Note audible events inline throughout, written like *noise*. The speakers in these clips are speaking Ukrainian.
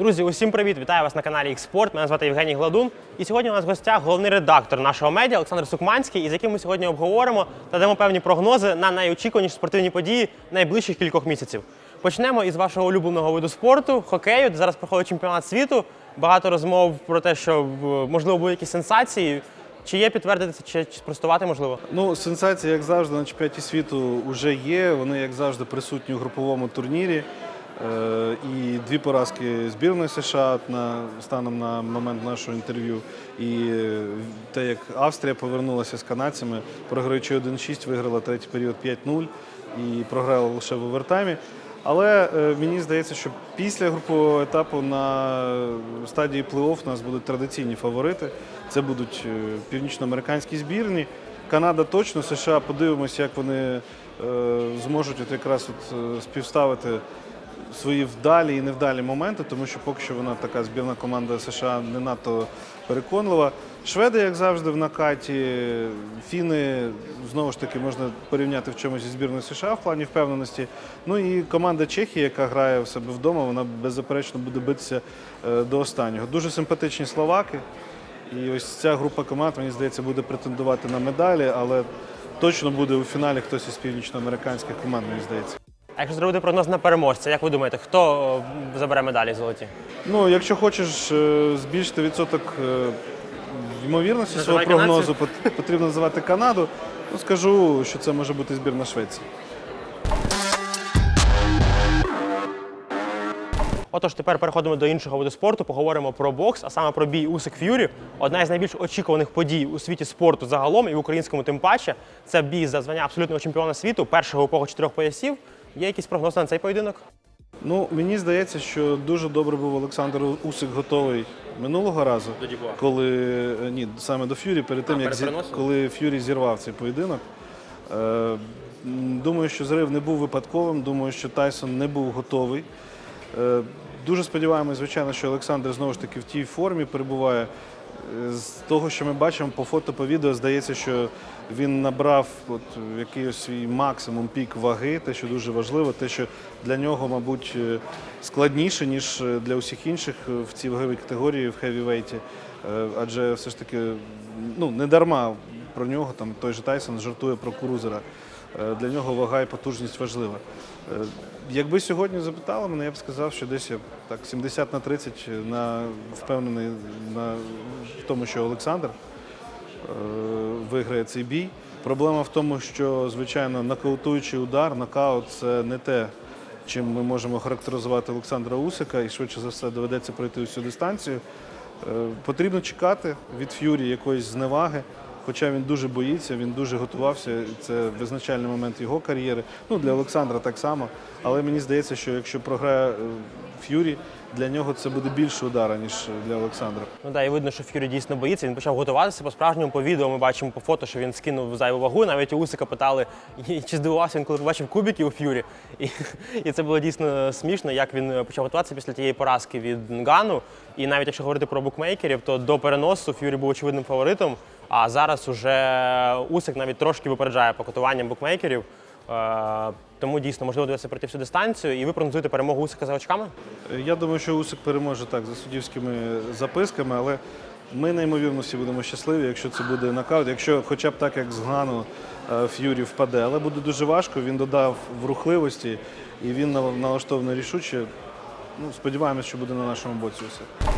Друзі, усім привіт! Вітаю вас на каналі Xport. Мене звати Євгеній Гладун. І сьогодні у нас в гостях головний редактор нашого медіа Олександр Сукманський, із яким ми сьогодні обговоримо та дамо певні прогнози на найочікуваніші спортивні події найближчих кількох місяців. Почнемо із вашого улюбленого виду спорту хокею, де зараз проходить чемпіонат світу. Багато розмов про те, що можливо будуть якісь сенсації. Чи є підтвердитися, чи спростувати можливо? Ну, сенсації, як завжди, на чемпіонаті світу вже є. Вони, як завжди, присутні у груповому турнірі. Е, І дві поразки збірної США на станом на момент нашого інтерв'ю. І е, те, як Австрія повернулася з канадцями, програючи 1-6, виграла третій період 5-0 і програла лише в овертаймі. Але е, мені здається, що після групового етапу на стадії плей-офф у нас будуть традиційні фаворити. Це будуть північноамериканські збірні. Канада точно, США подивимося, як вони зможуть от якраз от, співставити свої вдалі і невдалі моменти, тому що поки що вона така збірна команда США не надто переконлива. Шведи, як завжди, в накаті. Фіни знову ж таки можна порівняти в чомусь зі збірною США в плані впевненості. Ну і команда Чехії, яка грає в себе вдома, вона беззаперечно буде битися е, до останнього. Дуже симпатичні словаки. І ось ця група команд, мені здається, буде претендувати на медалі, але точно буде у фіналі хтось із північноамериканських команд, мені здається. А якщо зробити прогноз на переможця, як ви думаєте, хто е, забере медалі золоті? Ну, якщо хочеш е, збільшити відсоток е, ймовірності свого прогнозу, пот- потрібно називати Канаду. Ну, скажу, що це може бути збірна Швеції. Отож, тепер переходимо до іншого виду спорту. Поговоримо про бокс, а саме про бій Усик Ф'юрі. Одна із найбільш очікуваних подій у світі спорту загалом і в українському тим паче. Це бій за звання абсолютного чемпіона світу, першого епоху чотирьох поясів. Є якісь прогнози на цей поєдинок? Ну, мені здається, що дуже добре був Олександр Усик готовий минулого разу, До Дюбуа. коли е, ні, саме до Ф'юрі, перед тим, як зі- коли Ф'юрі зірвав цей поєдинок. Е, м, думаю, що зрив не був випадковим. Думаю, що Тайсон не був готовий. Е, дуже сподіваємось, звичайно, що Олександр знову ж таки в тій формі перебуває. З того, що ми бачимо по фото, по відео, здається, що він набрав от якийсь свій максимум пік ваги, те, що дуже важливо, те, що для нього, мабуть, е, складніше, ніж е, для усіх інших е, в цій ваговій категорії в хевівейті. Адже все ж таки ну, не дарма про нього там той же Тайсон жартує про крузера. Е, Для нього вага і потужність важлива. Е, Якби сьогодні запитали мене, я б сказав, що десь я так 70 на 30 на впевнений на в тому, що Олександр е, виграє цей бій. Проблема в тому, що звичайно нокаутуючий удар, нокаут це не те, чим ми можемо характеризувати Олександра Усика, і швидше за все доведеться пройти всю дистанцію. Е, Потрібно чекати від Ф'юрі якоїсь зневаги. Хоча він дуже боїться, він дуже готувався. Це визначальний момент його кар'єри. Ну для Олександра так само. Але мені здається, що якщо програє е, Ф'юрі, для нього це буде більше удара, ніж для Олександра. Ну да, і видно, що Ф'юрі дійсно боїться. Він почав готуватися по справжньому по відео. Ми бачимо по фото, що він скинув зайву вагу. Навіть у Усика питали, чи здивувався він, коли побачив кубики у Ф'юрі. І, *laughs* і це було дійсно смішно, як він почав готуватися після тієї поразки від Нгану. І навіть якщо говорити про букмекерів, то до переносу Ф'юрі був очевидним фаворитом. А зараз уже Усик навіть трошки випереджає по котуванням букмекерів. Е, Тому дійсно можливо дивитися пройти всю дистанцію. І ви прогнозуєте перемогу Усика за очками? Я думаю, що Усик переможе так за суддівськими записками, але ми неймовірно всі будемо щасливі, якщо це буде нокаут. Якщо хоча б так, як з Гнану е, Ф'юрі впаде, але буде дуже важко. Він додав в рухливості і він нал- налаштований рішуче. Ну, сподіваємось, що буде на нашому боці Усик.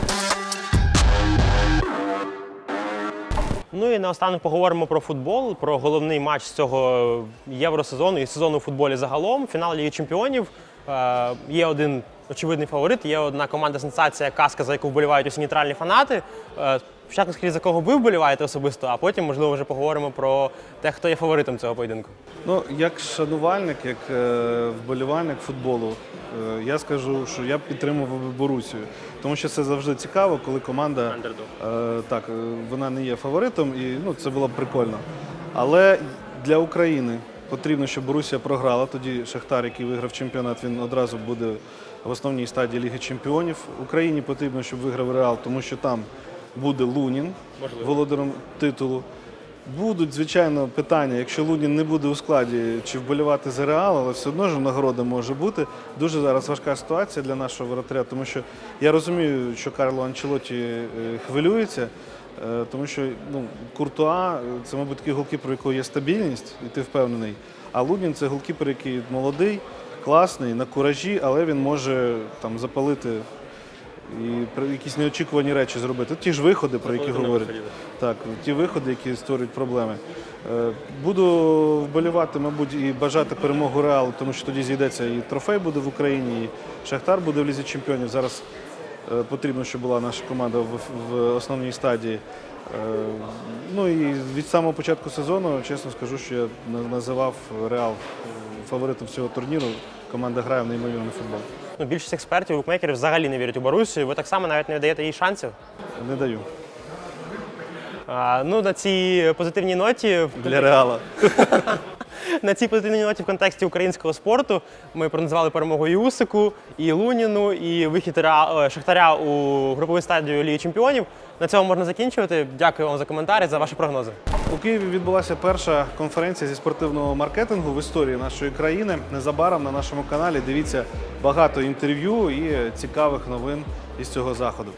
Ну і наостанок поговоримо про футбол, про головний матч цього євросезону і сезону у футболі загалом. Фінал Ліги Чемпіонів. Е, Є один очевидний фаворит, є одна команда сенсація Каска, за яку вболівають усі нейтральні фанати. Спочатку скажіть, за кого ви вболіваєте особисто, а потім, можливо, вже поговоримо про те, хто є фаворитом цього поєдинку. Ну, як шанувальник, як е, вболівальник футболу, е, я скажу, що я підтримував Борусію. Тому що це завжди цікаво, коли команда е, так, е, вона не є фаворитом, і ну, це було б прикольно. Але для України потрібно, щоб Борусія програла. Тоді Шахтар, який виграв чемпіонат, він одразу буде в основній стадії Ліги Чемпіонів. Україні потрібно, щоб виграв Реал, тому що там буде Лунін володарем титулу. Будуть, звичайно, питання, якщо Лунін не буде у складі, чи вболівати за Реал, але все одно ж нагорода може бути. Дуже зараз важка ситуація для нашого воротаря, тому що я розумію, що Карло Анчелоті е, хвилюється, е, тому що ну, Куртуа це, мабуть, такий голкіпер, у якого є стабільність, і ти впевнений. А Лунін це голкіпер, який молодий, класний, на куражі, але він може там запалити і якісь неочікувані речі зробити. Ті ж виходи, про які говорять. Так, ті виходи, які створюють проблеми. Е, Буду вболівати, мабуть, і бажати перемогу Реалу, тому що тоді зійдеться і трофей буде в Україні, і Шахтар буде в лізі чемпіонів. Зараз е, потрібно, щоб була наша команда в, основній стадії. Е, Ну і від самого початку сезону, чесно скажу, що я на- називав Реал фаворитом всього турніру. Команда грає в неймовірний футбол. Ну, більшість експертів, букмекерів взагалі не вірять у Борусію. Ви так само навіть не даєте їй шансів. Не даю. А, ну, на цій позитивній ноті Для Реала. *laughs* *laughs* На цій позитивній ноті в контексті українського спорту ми проназвали перемогу і Усику, і Луніну, і вихід е, Шахтаря у групову стадію Ліги Чемпіонів. На цьому можна закінчувати. Дякую вам за коментарі, за ваші прогнози. У Києві відбулася перша конференція зі спортивного маркетингу в історії нашої країни. Незабаром на нашому каналі дивіться багато інтерв'ю і цікавих новин із цього заходу.